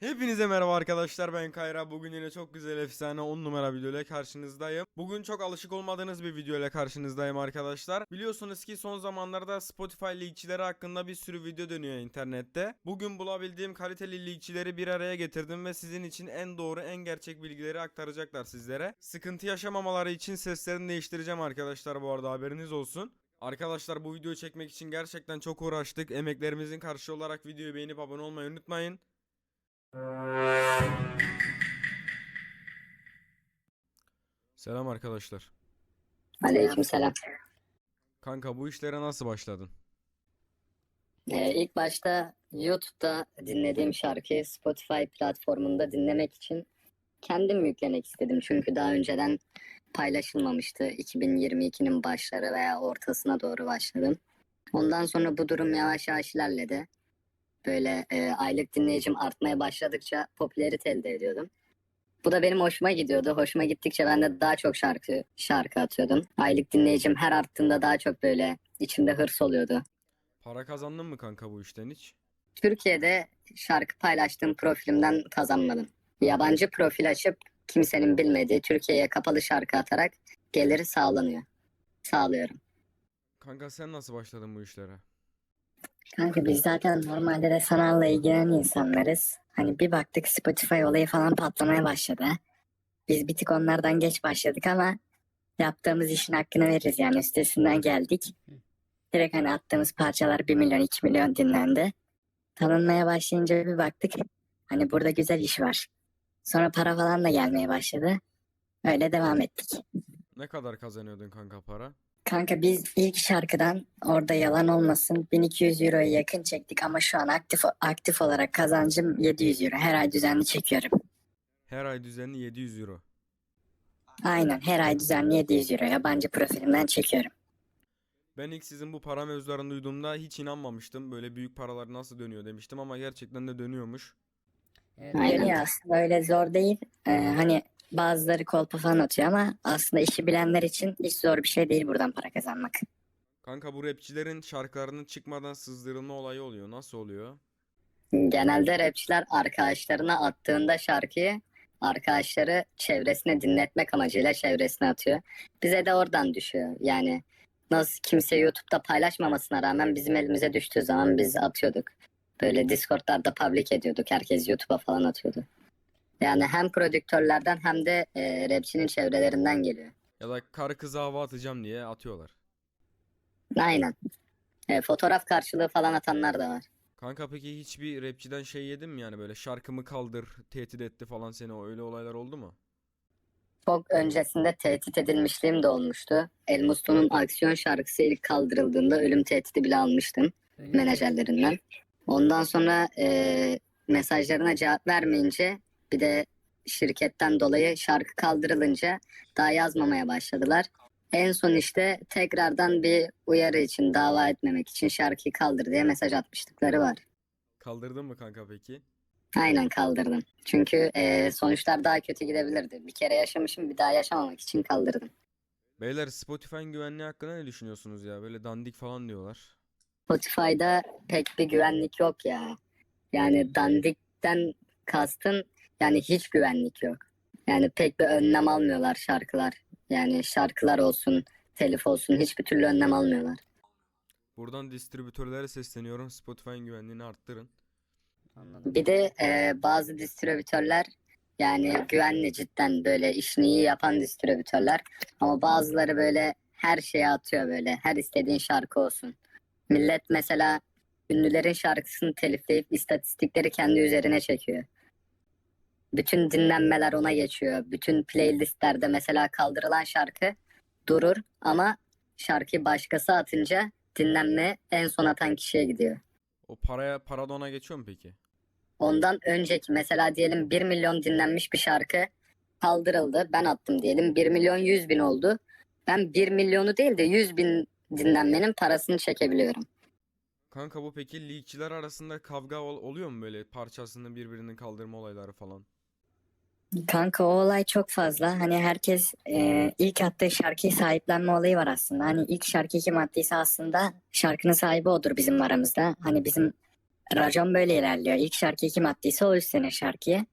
Hepinize merhaba arkadaşlar ben Kayra. Bugün yine çok güzel efsane 10 numara video karşınızdayım. Bugün çok alışık olmadığınız bir video karşınızdayım arkadaşlar. Biliyorsunuz ki son zamanlarda Spotify leakçileri hakkında bir sürü video dönüyor internette. Bugün bulabildiğim kaliteli leakçileri bir araya getirdim ve sizin için en doğru en gerçek bilgileri aktaracaklar sizlere. Sıkıntı yaşamamaları için seslerini değiştireceğim arkadaşlar bu arada haberiniz olsun. Arkadaşlar bu videoyu çekmek için gerçekten çok uğraştık. Emeklerimizin karşı olarak videoyu beğenip abone olmayı unutmayın. Selam arkadaşlar. Aleykümselam. Kanka bu işlere nasıl başladın? Ee, ilk başta YouTube'da dinlediğim şarkıyı Spotify platformunda dinlemek için kendim yüklemek istedim. Çünkü daha önceden paylaşılmamıştı. 2022'nin başları veya ortasına doğru başladım. Ondan sonra bu durum yavaş yavaş ilerledi. Böyle e, aylık dinleyicim artmaya başladıkça popülerite elde ediyordum. Bu da benim hoşuma gidiyordu. Hoşuma gittikçe ben de daha çok şarkı şarkı atıyordum. Aylık dinleyicim her arttığında daha çok böyle içimde hırs oluyordu. Para kazandın mı kanka bu işten hiç? Türkiye'de şarkı paylaştığım profilimden kazanmadım. Yabancı profil açıp kimsenin bilmediği Türkiye'ye kapalı şarkı atarak geliri sağlanıyor. Sağlıyorum. Kanka sen nasıl başladın bu işlere? Kanka biz zaten normalde de sanalla ilgilenen insanlarız. Hani bir baktık Spotify olayı falan patlamaya başladı. Biz bir tık onlardan geç başladık ama yaptığımız işin hakkını veririz yani üstesinden geldik. Direkt hani attığımız parçalar 1 milyon 2 milyon dinlendi. Tanınmaya başlayınca bir baktık hani burada güzel iş var. Sonra para falan da gelmeye başladı. Öyle devam ettik. Ne kadar kazanıyordun kanka para? Kanka biz ilk şarkıdan orada yalan olmasın 1200 euroya yakın çektik ama şu an aktif aktif olarak kazancım 700 euro. Her ay düzenli çekiyorum. Her ay düzenli 700 euro. Aynen her ay düzenli 700 euro yabancı profilimden çekiyorum. Ben ilk sizin bu para mevzularını duyduğumda hiç inanmamıştım. Böyle büyük paralar nasıl dönüyor demiştim ama gerçekten de dönüyormuş. Aynen. Dönüyor aslında öyle zor değil. Ee, hani bazıları kolpa falan atıyor ama aslında işi bilenler için hiç zor bir şey değil buradan para kazanmak. Kanka bu rapçilerin şarkılarının çıkmadan sızdırılma olayı oluyor. Nasıl oluyor? Genelde rapçiler arkadaşlarına attığında şarkıyı arkadaşları çevresine dinletmek amacıyla çevresine atıyor. Bize de oradan düşüyor. Yani nasıl kimse YouTube'da paylaşmamasına rağmen bizim elimize düştüğü zaman biz atıyorduk. Böyle Discord'larda public ediyorduk. Herkes YouTube'a falan atıyordu. Yani hem prodüktörlerden hem de e, rapçinin çevrelerinden geliyor. Ya da karı kıza hava atacağım diye atıyorlar. Aynen. E, fotoğraf karşılığı falan atanlar da var. Kanka peki hiçbir rapçiden şey yedin mi yani böyle şarkımı kaldır, tehdit etti falan seni o öyle olaylar oldu mu? Çok öncesinde tehdit edilmişliğim de olmuştu. El Muslu'nun aksiyon şarkısı ilk kaldırıldığında ölüm tehdidi bile almıştım menajerlerinden. Ondan sonra e, mesajlarına cevap vermeyince bir de şirketten dolayı şarkı kaldırılınca daha yazmamaya başladılar. En son işte tekrardan bir uyarı için dava etmemek için şarkıyı kaldır diye mesaj atmıştıkları var. Kaldırdın mı kanka peki? Aynen kaldırdım. Çünkü e, sonuçlar daha kötü gidebilirdi. Bir kere yaşamışım bir daha yaşamamak için kaldırdım. Beyler Spotify'ın güvenliği hakkında ne düşünüyorsunuz ya? Böyle dandik falan diyorlar. Spotify'da pek bir güvenlik yok ya. Yani dandikten kastın yani hiç güvenlik yok. Yani pek bir önlem almıyorlar şarkılar. Yani şarkılar olsun, telif olsun hiçbir türlü önlem almıyorlar. Buradan distribütörlere sesleniyorum. Spotify'ın güvenliğini arttırın. Anladım. Bir de e, bazı distribütörler yani güvenli cidden böyle işini iyi yapan distribütörler. Ama bazıları böyle her şeye atıyor böyle. Her istediğin şarkı olsun. Millet mesela ünlülerin şarkısını telifleyip istatistikleri kendi üzerine çekiyor. Bütün dinlenmeler ona geçiyor. Bütün playlistlerde mesela kaldırılan şarkı durur ama şarkıyı başkası atınca dinlenme en son atan kişiye gidiyor. O paraya para da ona geçiyor mu peki? Ondan önceki mesela diyelim 1 milyon dinlenmiş bir şarkı kaldırıldı. Ben attım diyelim 1 milyon 100 bin oldu. Ben 1 milyonu değil de 100 bin dinlenmenin parasını çekebiliyorum. Kanka bu peki leakçiler arasında kavga ol- oluyor mu böyle parçasını birbirinin kaldırma olayları falan? Kanka o olay çok fazla. Hani herkes e, ilk attığı şarkıyı sahiplenme olayı var aslında. Hani ilk şarkıyı kim attıysa aslında şarkının sahibi odur bizim aramızda. Hani bizim racon böyle ilerliyor. İlk şarkıyı kim attıysa o üstleniyor şarkıyı.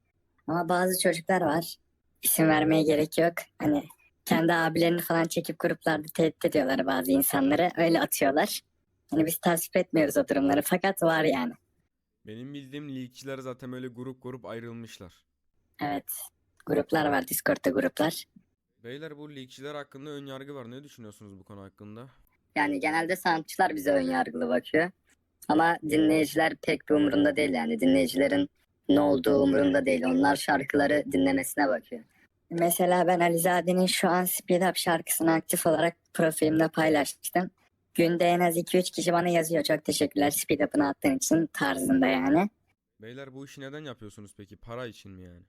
Ama bazı çocuklar var. İsim vermeye gerek yok. Hani kendi abilerini falan çekip gruplarda tehdit ediyorlar bazı insanları. Öyle atıyorlar. Hani biz tasvip etmiyoruz o durumları fakat var yani. Benim bildiğim leakçiler zaten öyle grup grup ayrılmışlar. Evet. Gruplar var Discord'da gruplar. Beyler bu leakçiler hakkında ön yargı var. Ne düşünüyorsunuz bu konu hakkında? Yani genelde sanatçılar bize ön yargılı bakıyor. Ama dinleyiciler pek bir umurunda değil yani. Dinleyicilerin ne olduğu umurunda değil. Onlar şarkıları dinlemesine bakıyor. Mesela ben Alizade'nin şu an Speed Up şarkısını aktif olarak profilimde paylaştım. Günde en az 2-3 kişi bana yazıyor. Çok teşekkürler Speed Up'ını attığın için tarzında yani. Beyler bu işi neden yapıyorsunuz peki? Para için mi yani?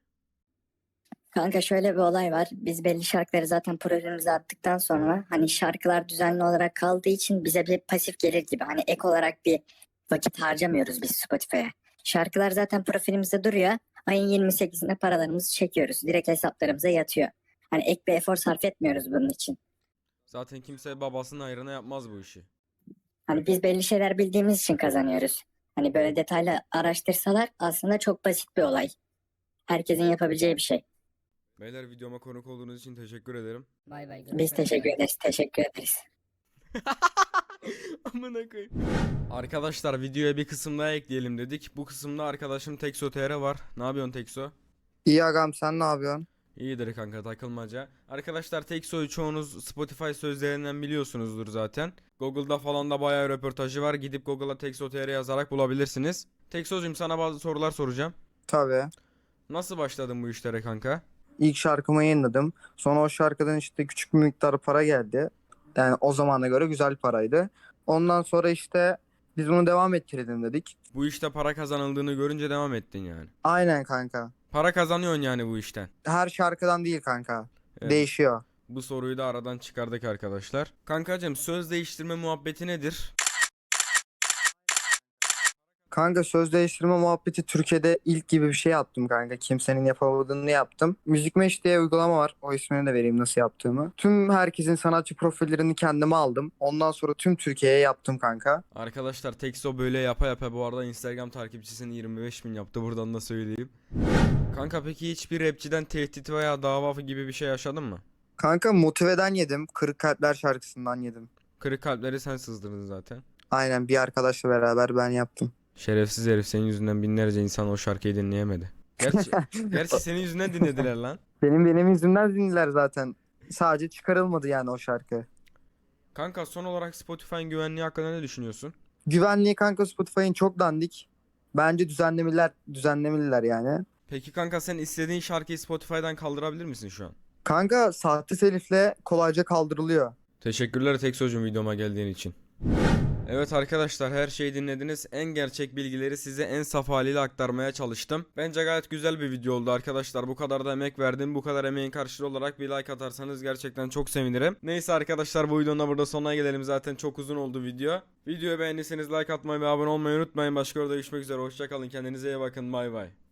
Kanka şöyle bir olay var. Biz belli şarkıları zaten profilimize attıktan sonra hani şarkılar düzenli olarak kaldığı için bize bir pasif gelir gibi. Hani ek olarak bir vakit harcamıyoruz biz Spotify'a. Şarkılar zaten profilimizde duruyor. Ayın 28'inde paralarımızı çekiyoruz. Direkt hesaplarımıza yatıyor. Hani ek bir efor sarf etmiyoruz bunun için. Zaten kimse babasının ayrına yapmaz bu işi. Hani biz belli şeyler bildiğimiz için kazanıyoruz. Hani böyle detaylı araştırsalar aslında çok basit bir olay. Herkesin yapabileceği bir şey. Beyler videoma konuk olduğunuz için teşekkür ederim. Bay bay. Biz teşekkür ederiz. Teşekkür ederiz. Amına koyayım. Arkadaşlar videoya bir kısım daha ekleyelim dedik. Bu kısımda arkadaşım Tekso TR var. Ne yapıyorsun Tekso? İyi agam sen ne yapıyorsun? İyidir kanka takılmaca. Arkadaşlar Tekso'yu çoğunuz Spotify sözlerinden biliyorsunuzdur zaten. Google'da falan da bayağı röportajı var. Gidip Google'a Tekso TR yazarak bulabilirsiniz. Tekso'cum sana bazı sorular soracağım. Tabii. Nasıl başladın bu işlere kanka? İlk şarkımı yayınladım. Sonra o şarkıdan işte küçük bir miktar para geldi. Yani o zamana göre güzel paraydı. Ondan sonra işte biz bunu devam ettirelim dedik. Bu işte para kazanıldığını görünce devam ettin yani. Aynen kanka. Para kazanıyorsun yani bu işten. Her şarkıdan değil kanka. Evet. Değişiyor. Bu soruyu da aradan çıkardık arkadaşlar. Kankacım söz değiştirme muhabbeti nedir? Kanka söz değiştirme muhabbeti Türkiye'de ilk gibi bir şey yaptım kanka. Kimsenin yapamadığını yaptım. Müzik Mesh diye uygulama var. O ismini de vereyim nasıl yaptığımı. Tüm herkesin sanatçı profillerini kendime aldım. Ondan sonra tüm Türkiye'ye yaptım kanka. Arkadaşlar Tekso böyle yapa yapa bu arada Instagram takipçisini 25 bin yaptı buradan da söyleyeyim. Kanka peki hiçbir rapçiden tehdit veya dava gibi bir şey yaşadın mı? Kanka Motive'den yedim. Kırık Kalpler şarkısından yedim. Kırık kalpleri sen sızdırdın zaten. Aynen bir arkadaşla beraber ben yaptım. Şerefsiz herif senin yüzünden binlerce insan o şarkıyı dinleyemedi. Gerçi, gerçi senin yüzünden dinlediler lan. Benim benim yüzümden dinler zaten. Sadece çıkarılmadı yani o şarkı. Kanka son olarak Spotify'ın güvenliği hakkında ne düşünüyorsun? Güvenliği kanka Spotify'ın çok dandik. Bence düzenlemeliler, düzenlemeliler yani. Peki kanka sen istediğin şarkıyı Spotify'dan kaldırabilir misin şu an? Kanka sahte telifle kolayca kaldırılıyor. Teşekkürler Teksocuğum videoma geldiğin için. Evet arkadaşlar her şeyi dinlediniz. En gerçek bilgileri size en saf haliyle aktarmaya çalıştım. Bence gayet güzel bir video oldu arkadaşlar. Bu kadar da emek verdim. Bu kadar emeğin karşılığı olarak bir like atarsanız gerçekten çok sevinirim. Neyse arkadaşlar bu videonun da burada sonuna gelelim. Zaten çok uzun oldu video. Videoyu beğendiyseniz like atmayı ve abone olmayı unutmayın. Başka orada görüşmek üzere. Hoşçakalın. Kendinize iyi bakın. Bay bay.